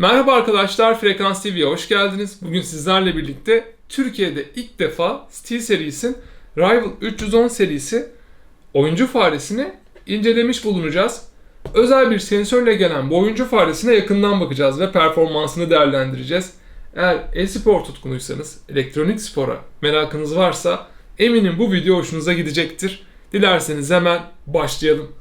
Merhaba arkadaşlar, Frekans TV'ye hoş geldiniz. Bugün sizlerle birlikte Türkiye'de ilk defa Steel serisinin Rival 310 serisi oyuncu faresini incelemiş bulunacağız. Özel bir sensörle gelen bu oyuncu faresine yakından bakacağız ve performansını değerlendireceğiz. Eğer e-spor tutkunuysanız, elektronik spora merakınız varsa eminim bu video hoşunuza gidecektir. Dilerseniz hemen başlayalım.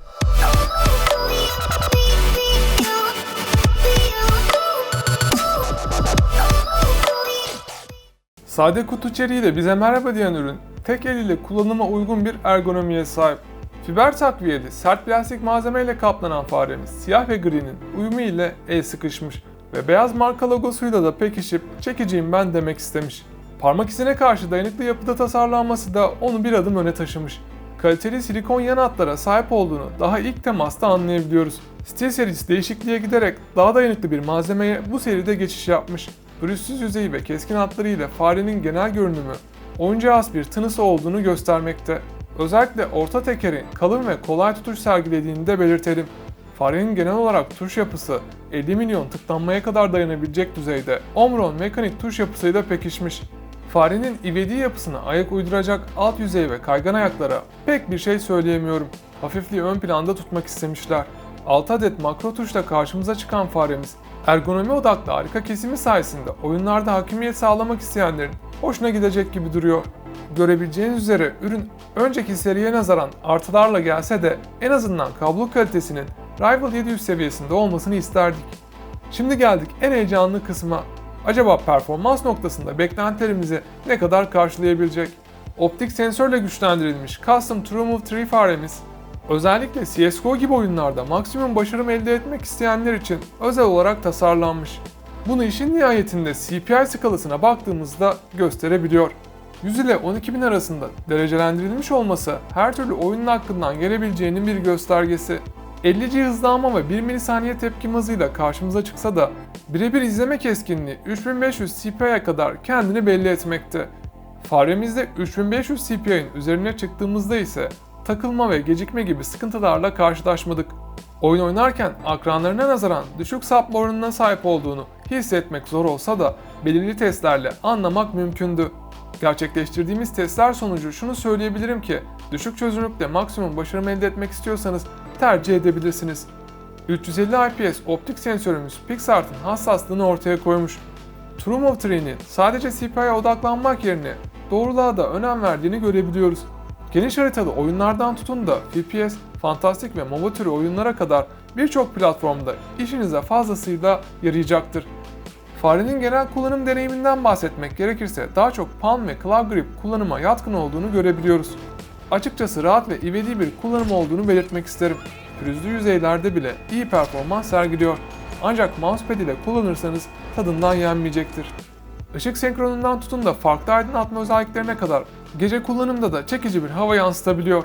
Sade kutu içeriğiyle bize merhaba diyen ürün, tek el ile kullanıma uygun bir ergonomiye sahip. Fiber takviyeli, sert plastik malzemeyle kaplanan faremiz siyah ve grinin uyumu ile el sıkışmış ve beyaz marka logosuyla da pekişip çekiciyim ben demek istemiş. Parmak izine karşı dayanıklı yapıda tasarlanması da onu bir adım öne taşımış. Kaliteli silikon yan hatlara sahip olduğunu daha ilk temasta anlayabiliyoruz. Steel serisi değişikliğe giderek daha dayanıklı bir malzemeye bu seride geçiş yapmış. Pürüzsüz yüzeyi ve keskin hatlarıyla farenin genel görünümü oyuncuya has bir tınısı olduğunu göstermekte. Özellikle orta tekerin kalın ve kolay tutuş sergilediğini de belirtelim. Farenin genel olarak tuş yapısı 50 milyon tıklanmaya kadar dayanabilecek düzeyde Omron mekanik tuş yapısıyla pekişmiş. Farenin ivedi yapısına ayak uyduracak alt yüzey ve kaygan ayaklara pek bir şey söyleyemiyorum. Hafifliği ön planda tutmak istemişler. 6 adet makro tuşla karşımıza çıkan faremiz ergonomi odaklı harika kesimi sayesinde oyunlarda hakimiyet sağlamak isteyenlerin hoşuna gidecek gibi duruyor. Görebileceğiniz üzere ürün önceki seriye nazaran artılarla gelse de en azından kablo kalitesinin Rival 700 seviyesinde olmasını isterdik. Şimdi geldik en heyecanlı kısma. Acaba performans noktasında beklentilerimizi ne kadar karşılayabilecek? Optik sensörle güçlendirilmiş Custom TrueMove 3 faremiz Özellikle CSGO gibi oyunlarda maksimum başarım elde etmek isteyenler için özel olarak tasarlanmış. Bunu işin nihayetinde CPI skalasına baktığımızda gösterebiliyor. 100 ile 12.000 arasında derecelendirilmiş olması her türlü oyunun hakkından gelebileceğinin bir göstergesi. 50G hızlanma ve 1 milisaniye tepkim hızıyla karşımıza çıksa da birebir izleme keskinliği 3500 CPI'ye kadar kendini belli etmekte. Faremizde 3500 CPI'nin üzerine çıktığımızda ise takılma ve gecikme gibi sıkıntılarla karşılaşmadık. Oyun oynarken akranlarına nazaran düşük sapma oranına sahip olduğunu hissetmek zor olsa da belirli testlerle anlamak mümkündü. Gerçekleştirdiğimiz testler sonucu şunu söyleyebilirim ki düşük çözünürlükte maksimum başarım elde etmek istiyorsanız tercih edebilirsiniz. 350 IPS optik sensörümüz PixArt'ın hassaslığını ortaya koymuş. TrueMove 3'nin sadece CPI'ye odaklanmak yerine doğruluğa da önem verdiğini görebiliyoruz. Geniş haritalı oyunlardan tutun da FPS, fantastik ve MOBA türü oyunlara kadar birçok platformda işinize fazlasıyla yarayacaktır. Farenin genel kullanım deneyiminden bahsetmek gerekirse daha çok palm ve claw grip kullanıma yatkın olduğunu görebiliyoruz. Açıkçası rahat ve ivedi bir kullanım olduğunu belirtmek isterim. Pürüzlü yüzeylerde bile iyi performans sergiliyor. Ancak mousepad ile kullanırsanız tadından yenmeyecektir. Işık senkronundan tutun da farklı aydınlatma özelliklerine kadar gece kullanımda da çekici bir hava yansıtabiliyor.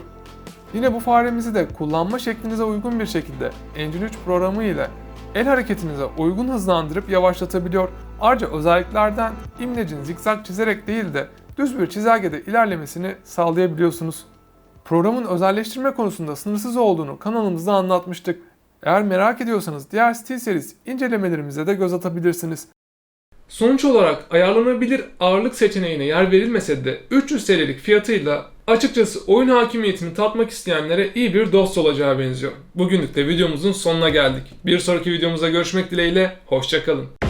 Yine bu faremizi de kullanma şeklinize uygun bir şekilde Engine 3 programı ile el hareketinize uygun hızlandırıp yavaşlatabiliyor. Ayrıca özelliklerden imlecin zikzak çizerek değil de düz bir çizelgede ilerlemesini sağlayabiliyorsunuz. Programın özelleştirme konusunda sınırsız olduğunu kanalımızda anlatmıştık. Eğer merak ediyorsanız diğer Steel serisi incelemelerimize de göz atabilirsiniz. Sonuç olarak ayarlanabilir ağırlık seçeneğine yer verilmese de 300 TL'lik fiyatıyla açıkçası oyun hakimiyetini tatmak isteyenlere iyi bir dost olacağı benziyor. Bugünlük de videomuzun sonuna geldik. Bir sonraki videomuzda görüşmek dileğiyle, hoşçakalın.